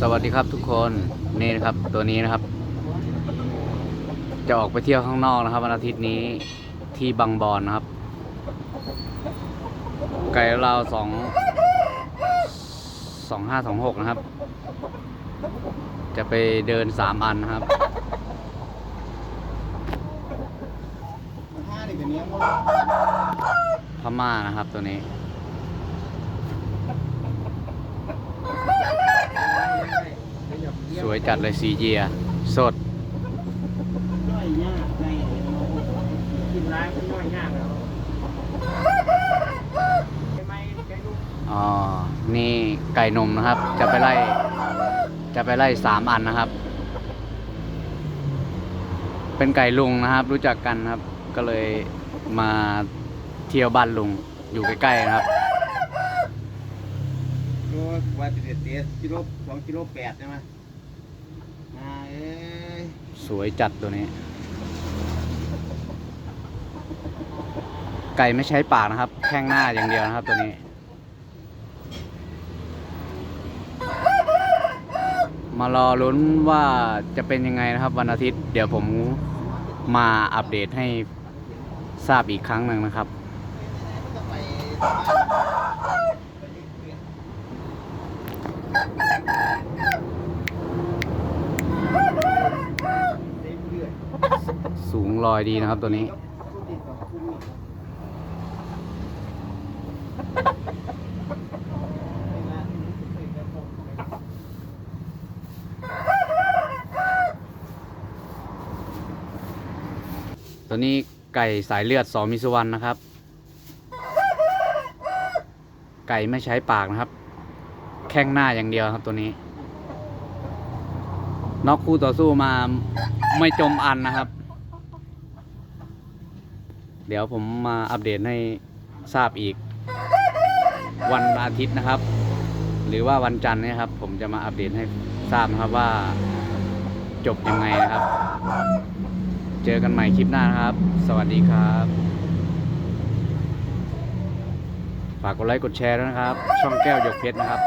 สวัสดีครับทุกคนนี่นะครับตัวนี้นะครับ จะออกไปเที่ยวข้างนอกนะครับวันอาทิตย์นี้ที่บางบอนนะครับ ไก่เราสองสองห้าสองหกนะครับ จะไปเดินสามอันนะครับพม่านะครับตัวนี้ ส วยจัดเลยซีเจียสดน้อยยากใจกินร้านน้อยยากแล้วอ๋อ นี่ไก่นมนะครับ จะไปไล่ จะไปไล่สามอันนะครับ เป็นไก่ลุงนะครับ รู้จักกันครับ ก็เลยมาเที่ยวบ้านลุง อยู่ใกล้ๆนะครับตัววันติดเตียกิโลสองกิโลแปดใช่ไหม สวยจัดตัวนี้ ไก่ไม่ใช้ปากนะครับ แข้งหน้าอย่างเดียวนะครับตัวนี้ มารอลุ้นว่าจะเป็นยังไงนะครับ วันอาทิตย์ เดี๋ยวผมมาอัปเดตให้ทราบอีกครั้งหนึ่งนะครับ สูงลอยดีนะครับตัวนี้ ตัวนี้ไก่สายเลือดสอมิสุวรรณนะครับ ไก่ไม่ใช้ปากนะครับ แข้งหน้าอย่างเดียวครับตัวนี้นอกคู่ต่อสู้มาไม่จมอันนะครับ เดี๋ยวผมมาอัปเดตให้ทราบอีก วันอาทิตย์นะครับ หรือว่าวันจันทร์เนะครับ ผมจะมาอัปเดตให้ทราบนะครับว่าจบยังไงนะครับ เจอกันใหม่คลิปหน้านะครับ สวัสดีครับ ฝากกดไลค์กดแชร์ด้วยนะครับ ช่องแก้วหยกเพชรนะครับ